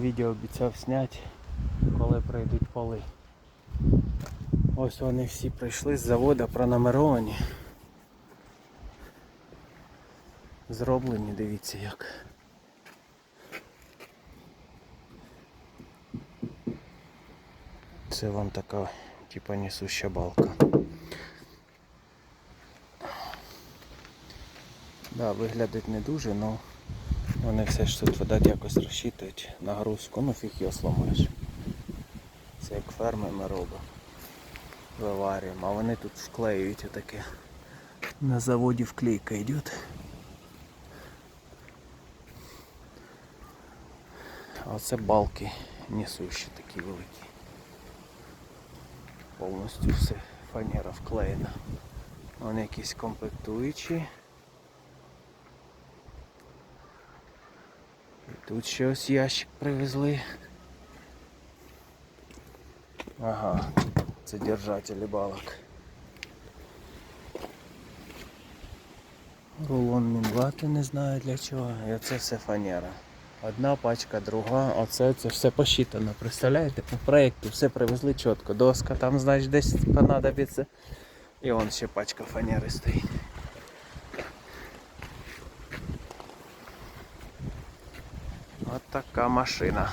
відео обіцяв зняти, коли прийдуть поли. Ось вони всі прийшли з заводу пронумеровані. Зроблені, дивіться як. Це вам така, типа несуща балка. Да, виглядить не дуже, але вони все ж тут видать якось розчитують нагрузку, ну фіг його сломаєш. Це як ферми ми робимо. Виварюємо, а вони тут вклеюють отаке. На заводі вклейка йде. А це балки несущі такі великі. Повністю все фанера вклеєна. Вони якісь комплектуючі. І тут ще ось ящик привезли. Ага, це держателі балок. Рулон мінвати не знаю для чого. І оце все фанера. Одна пачка, друга, оце це все посчитано. Представляєте? По проєкту все привезли чітко. Доска там, значить, десь понадобиться. І вон ще пачка фанери стоїть. Така машина.